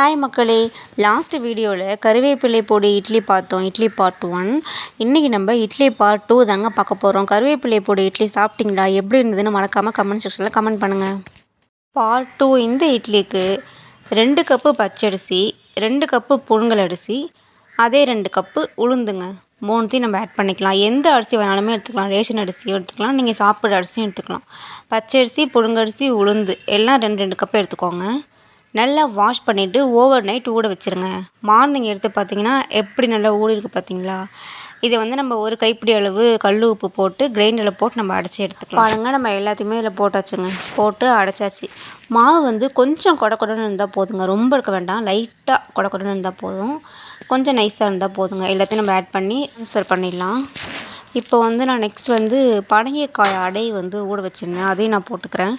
Hi மக்களே. Last வீடியோவில் கருவேப்பிலை பொடி இட்லி பார்த்தோம் இட்லி பார்ட் ஒன் இன்றைக்கி நம்ம இட்லி பார்ட் டூ தாங்க பார்க்க போகிறோம் கருவேப்பிலை பொடி இட்லி சாப்பிட்டீங்களா? எப்படி இருந்ததுன்னு மறக்காமல் கமெண்ட் செக்ஷனில் கமெண்ட் பண்ணுங்கள் பார்ட் டூ இந்த இட்லிக்கு ரெண்டு கப்பு பச்சரிசி ரெண்டு கப்பு புழுங்கல் அரிசி அதே ரெண்டு கப்பு உளுந்துங்க. மூணுத்தையும் நம்ம ஆட் பண்ணிக்கலாம். எந்த அரிசி வேணாலுமே எடுத்துக்கலாம். ரேஷன் அரிசியும் எடுத்துக்கலாம். நீங்கள் சாப்பிட்ற அரிசியும் எடுத்துக்கலாம். பச்சரிசி புழுங்கரிசி உளுந்து எல்லாம் ரெண்டு ரெண்டு கப்பு எடுத்துக்கோங்க. நல்லா வாஷ் பண்ணிவிட்டு ஓவர் நைட் ஊற வச்சுருங்க. மார்னிங் எடுத்து பார்த்தீங்கன்னா எப்படி நல்லா ஊறிருக்கு பார்த்தீங்களா இதை வந்து நம்ம ஒரு கைப்பிடி அளவு கல் உப்பு போட்டு கிரைண்டரில் போட்டு நம்ம அடைச்சி எடுத்துக்கலாம். பாருங்கள் நம்ம எல்லாத்தையுமே இதில் போட்டாச்சுங்க. போட்டு அடைச்சாச்சு. மாவு வந்து கொஞ்சம் கொட கொடன்னு இருந்தால் போதுங்க. ரொம்ப இருக்க வேண்டாம். லைட்டாக கொட கொடன்னு இருந்தால் போதும். கொஞ்சம் நைஸாக இருந்தால் போதுங்க. எல்லாத்தையும் நம்ம ஆட் பண்ணி ட்ரான்ஸ்ஃபர் பண்ணிடலாம். இப்போ வந்து நான் நெக்ஸ்ட் வந்து பனங்கக்காய் அடை வந்து ஊற வச்சுருந்தேன். அதையும் நான் போட்டுக்கிறேன்.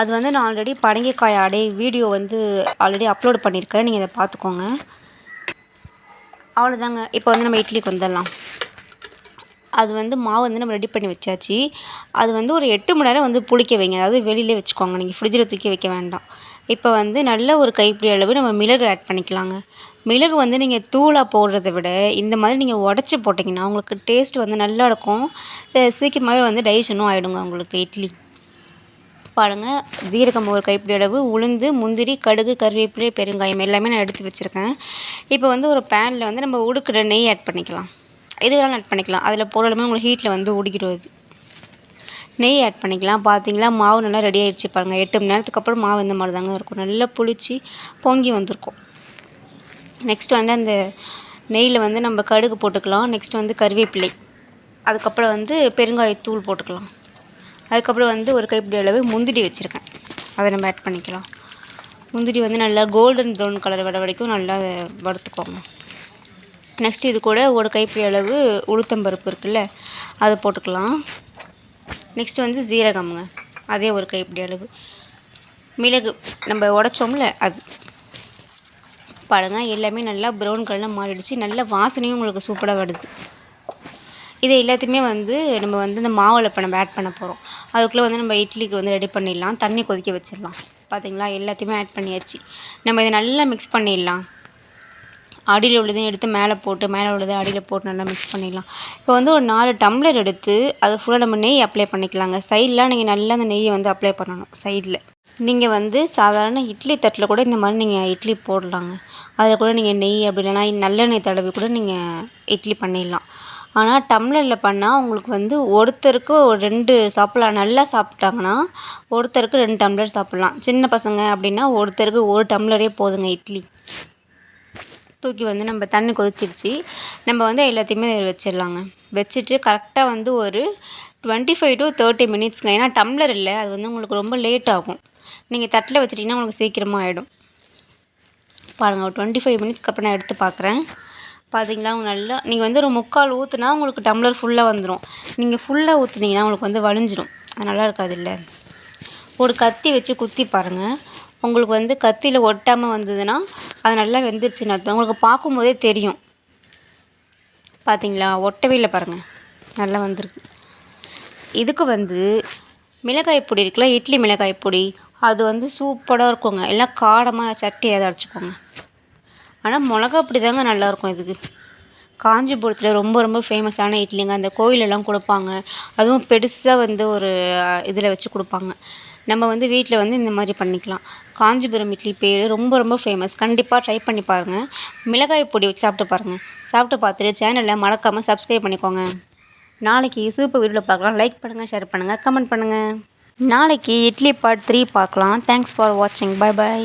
அது வந்து நான் ஆல்ரெடி பனங்கக்காய் அடை வீடியோ வந்து ஆல்ரெடி அப்லோட் பண்ணியிருக்கேன். நீங்கள் இதை பார்த்துக்கோங்க. அவ்வளோதாங்க இப்போ வந்து நம்ம இட்லிக்கு வந்துடலாம். அது வந்து மாவு வந்து நம்ம ரெடி பண்ணி வச்சாச்சு. அது வந்து ஒரு எட்டு மணி நேரம் வந்து புளிக்க வைங்க. அதாவது வெளியிலே வச்சுக்கோங்க. நீங்கள் ஃப்ரிட்ஜில் தூக்கி வைக்க வேண்டாம். இப்போ வந்து நல்ல ஒரு கைப்பிடி அளவு நம்ம மிளகு ஆட் பண்ணிக்கலாங்க. மிளகு வந்து நீங்கள் தூளாக போடுறத விட இந்த மாதிரி நீங்கள் உடச்சி போட்டிங்கன்னா உங்களுக்கு டேஸ்ட் வந்து நல்லா இருக்கும் சீக்கிரமாகவே வந்து டைஜனும் ஆகிடுங்க உங்களுக்கு இட்லி. பாருங்கள் ஜீரகம் ஒரு கைப்பிடி அளவு உளுந்து முந்திரி கடுகு கருவேப்பிலை பெருங்காயம் எல்லாமே நான் எடுத்து வச்சுருக்கேன். இப்போ வந்து ஒரு பேனில் வந்து நம்ம உடுக்கிற நெய் ஆட் பண்ணிக்கலாம். எது வேணாலும் ஆட் பண்ணிக்கலாம். அதில் போடலுமே உங்களுக்கு ஹீட்டில் வந்து உடிக்கிடுவது நெய் ஆட் பண்ணிக்கலாம். பார்த்தீங்களா மாவு நல்லா ரெடி ஆகிடுச்சு பாருங்கள் எட்டு மணி நேரத்துக்கு அப்புறம் மாவு இந்த மாதிரி தாங்க இருக்கும். நல்லா புளிச்சு பொங்கி வந்திருக்கும். நெக்ஸ்ட் வந்து அந்த நெய்யில் வந்து நம்ம கடுகு போட்டுக்கலாம். நெக்ஸ்ட் வந்து கருவேப்பிலை. அதுக்கப்புறம் வந்து பெருங்காயத்தூள் போட்டுக்கலாம். அதுக்கப்புறம் வந்து ஒரு கைப்பிடி அளவு முந்திரி வச்சுருக்கேன். அதை நம்ம ஆட் பண்ணிக்கலாம். முந்திரி வந்து நல்லா கோல்டன் ப்ரௌன் கலர் வர வரைக்கும் நல்லா வறுத்துக்கோங்க. நெக்ஸ்ட் இது கூட ஒரு கைப்பிடி அளவு உளுத்தம்பருப்பு இருக்குல்ல அதை போட்டுக்கலாம். நெக்ஸ்ட் வந்து ஜீரகம்ங்க அதே ஒரு கைப்பிடி அளவு. மிளகு நம்ம உடச்சோம்ல அது பாருங்கள் எல்லாமே நல்லா ப்ரௌன் கலரில் மாறிடுச்சு. நல்ல வாசனையும் உங்களுக்கு சூப்பராக வருது. இது எல்லாத்தையுமே வந்து நம்ம வந்து இந்த மாவில் இப்போ நம்ம ஆட் பண்ண போகிறோம் அதுக்குள்ளே வந்து நம்ம இட்லிக்கு வந்து ரெடி பண்ணிடலாம். தண்ணி கொதிக்க வச்சிடலாம். பார்த்தீங்களா எல்லாத்தையுமே ஆட் பண்ணியாச்சு. நம்ம இதை நல்லா மிக்ஸ் பண்ணிடலாம். அடியில் உள்ளதையும் எடுத்து மேலே போட்டு மேலே உள்ளதை அடியில் போட்டு நல்லா மிக்ஸ் பண்ணிடலாம். இப்போ வந்து ஒரு நாலு டம்ளர் எடுத்து அதை ஃபுல்லாக நம்ம நெய் அப்ளை பண்ணிக்கலாங்க. சைடெலாம் நீங்கள் நல்லா அந்த நெய்யை வந்து அப்ளை பண்ணணும் சைடில் நீங்கள் வந்து சாதாரண இட்லி தட்டில் கூட இந்த மாதிரி நீங்கள் இட்லி போடலாங்க. அதில் கூட நீங்கள் நெய் அப்படி இல்லைனா நல்லெண்ணெய் தடவி கூட நீங்கள் இட்லி பண்ணிடலாம். ஆனால் டம்ளரில் பண்ணால் உங்களுக்கு வந்து ஒருத்தருக்கு ஒரு ரெண்டு சாப்பிட்லாம். நல்லா சாப்பிட்டாங்கன்னா ஒருத்தருக்கு ரெண்டு டம்ளர் சாப்பிட்லாம். சின்ன பசங்க அப்படின்னா ஒருத்தருக்கு ஒரு டம்ளரே போதுங்க இட்லி. தூக்கி வந்து நம்ம தண்ணி கொதிச்சிடுச்சு. நம்ம வந்து எல்லாத்தையுமே வச்சிடலாங்க. வச்சுட்டு கரெக்டாக வந்து ஒரு டுவெண்ட்டி ஃபைவ் டு தேர்ட்டி மினிட்ஸ்ங்க. ஏன்னா டம்ளர் இல்லை. அது வந்து உங்களுக்கு ரொம்ப லேட் ஆகும். நீங்கள் தட்டில் வச்சிட்டிங்கன்னா உங்களுக்கு சீக்கிரமாக ஆகிடும் பாருங்கள் ஒரு டுவெண்ட்டி ஃபைவ் மினிட்ஸ்க்கு அப்புறம் நான் எடுத்து பார்க்குறேன். பார்த்தீங்களா அவங்க நல்லா நீங்கள் வந்து ஒரு முக்கால் ஊற்றுனா உங்களுக்கு டம்ளர் ஃபுல்லாக வந்துடும் நீங்கள் ஃபுல்லாக ஊற்றுனீங்கன்னா உங்களுக்கு வந்து வழிஞ்சிடும் அது நல்லா இருக்காது இல்லை? ஒரு கத்தி வச்சு குத்தி பாருங்கள் உங்களுக்கு வந்து கத்தியில் ஒட்டாமல் வந்ததுன்னா அது நல்லா வெந்துருச்சுன்னு அர்த்தம். உங்களுக்கு பார்க்கும்போதே தெரியும். பார்த்தீங்களா ஒட்டவே இல்லை பாருங்கள் நல்லா வந்திருக்கு. இதுக்கு வந்து மிளகாய் பொடி இருக்குல்ல இட்லி மிளகாய் பொடி அது வந்து சூப்பராக இருக்குங்க. எல்லாம் காரமாக சட்டி அதை அரைச்சிக்கோங்க. ஆனால் மிளகா பொடி தாங்க நல்லாயிருக்கும் இதுக்கு. காஞ்சிபுரத்தில் ரொம்ப ரொம்ப ஃபேமஸான இட்லிங்க. அந்த கோயிலெல்லாம் கொடுப்பாங்க. அதுவும் பெருசாக வந்து ஒரு இதில் வச்சு கொடுப்பாங்க. நம்ம வந்து வீட்டில் வந்து இந்த மாதிரி பண்ணிக்கலாம். காஞ்சிபுரம் இட்லி பேர் ரொம்ப ரொம்ப ஃபேமஸ் கண்டிப்பாக ட்ரை பண்ணி பாருங்கள் மிளகாய் பொடி வச்சு சாப்பிட்டு பாருங்கள் சாப்பிட்டு பார்த்துட்டு சேனலில் மறக்காமல் சப்ஸ்கிரைப் பண்ணிக்கோங்க. நாளைக்கு சூப்பர் வீடியோவில் பார்க்கலாம். லைக் பண்ணுங்கள் ஷேர் பண்ணுங்கள் கமெண்ட் பண்ணுங்கள் நாளைக்கு இட்லி பார்ட் த்ரீ பார்க்கலாம். தேங்க்ஸ் ஃபார் வாட்சிங் பை பாய்